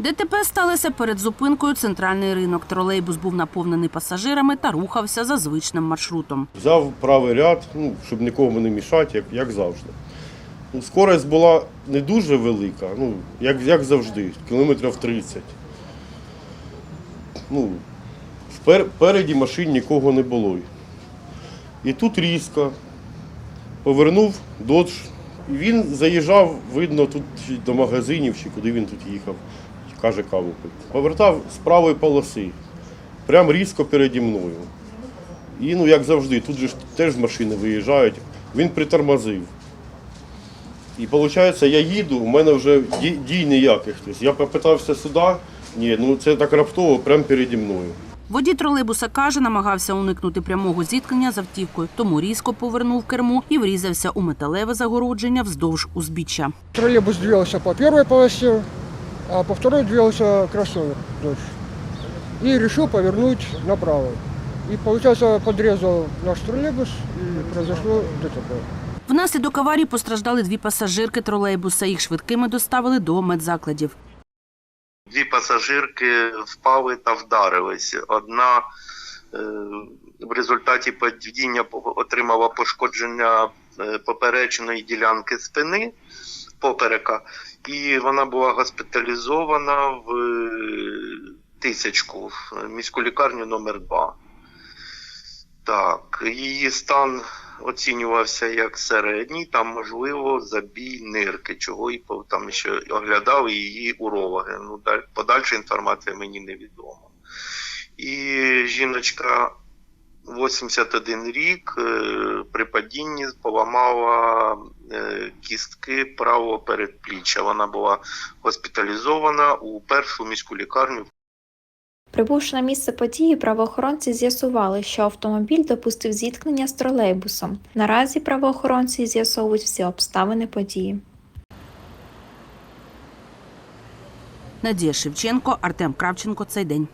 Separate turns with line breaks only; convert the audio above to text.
ДТП сталося перед зупинкою центральний ринок. Тролейбус був наповнений пасажирами та рухався за звичним маршрутом.
Взяв правий ряд, ну, щоб нікому не мішати, як, як завжди. Ну, скорость була не дуже велика, ну, як, як завжди, кілометрів 30. Ну, впер- впереді машин нікого не було. І тут різко повернув додж. І він заїжджав, видно, тут до магазинів, чи куди він тут їхав, каже, каву. Повертав з правої полоси, прям різко переді мною. І ну, як завжди, тут же ж теж машини виїжджають. Він притормозив. І виходить, я їду, у мене вже дій, дій ніяких. Тобто я попитався сюди, ні, ну це так раптово, прямо переді мною.
Водій тролейбуса каже, намагався уникнути прямого зіткнення з автівкою, тому різко повернув керму і врізався у металеве загородження вздовж узбіччя.
Троллейбус двигался по первой полосе, а по второй двигался кроссовер дочь. И решил повернуть направо. И, получается, подрезал наш троллейбус и произошло ДТП.
Внаслідок аварії постраждали дві пасажирки тролейбуса. Їх швидкими доставили до медзакладів.
Дві пасажирки впали та вдарились. Одна е, в результаті падіння отримала пошкодження е, поперечної ділянки спини поперека, і вона була госпіталізована в е, тисячку в міську лікарню номер 2 Так, її стан оцінювався як середній, там можливо забій нирки, чого і там ще оглядали її урологи. Ну, подальша інформація мені невідома. І жіночка 81 рік е, при падінні поламала е, кістки правого передпліччя. Вона була госпіталізована у першу міську лікарню
Прибувши на місце події, правоохоронці з'ясували, що автомобіль допустив зіткнення з тролейбусом. Наразі правоохоронці з'ясовують всі обставини події.
Надія Шевченко, Артем Кравченко. Цей день.